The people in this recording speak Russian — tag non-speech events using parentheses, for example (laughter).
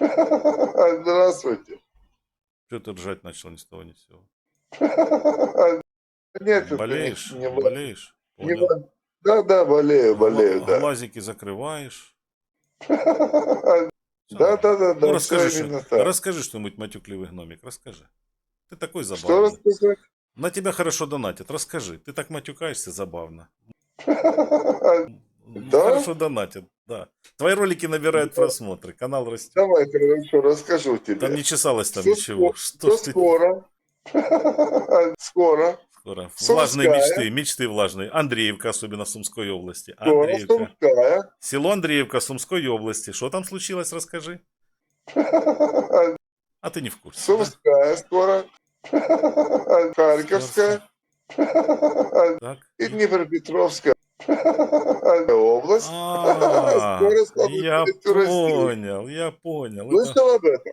(laughs) Здравствуйте. Что ты ржать начал ни с того ни с сего? (laughs) Нет, Болеешь? не- Болеешь? не Да, да, болею, болею, Гла- да. Глазики закрываешь. (laughs) Да, да, да, Ну, да, расскажи, всё именно что, так. расскажи что-нибудь, матюкливый гномик, расскажи. Ты такой Что забавный. рассказать? На тебя хорошо донатят, расскажи. Ты так матюкаешься забавно. Да? Хорошо донатят, да. Твои ролики набирают Да. просмотры, канал растет. Давай, хорошо, расскажу тебе. Там не чесалось там Всё ничего. скоро, Что ты скоро. (laughs) Скоро. скоро? Влажные мечты, мечты влажные. Андреевка, особенно в Сумской области. Андреевка. Сумская. Село Андреевка Сумской области. Что там случилось, расскажи. (laughs) А ты не в курсе. да? Сумская скоро. Харьковская. Так. И Днепропетровская область. А, я понял, я понял. Слышал об этом?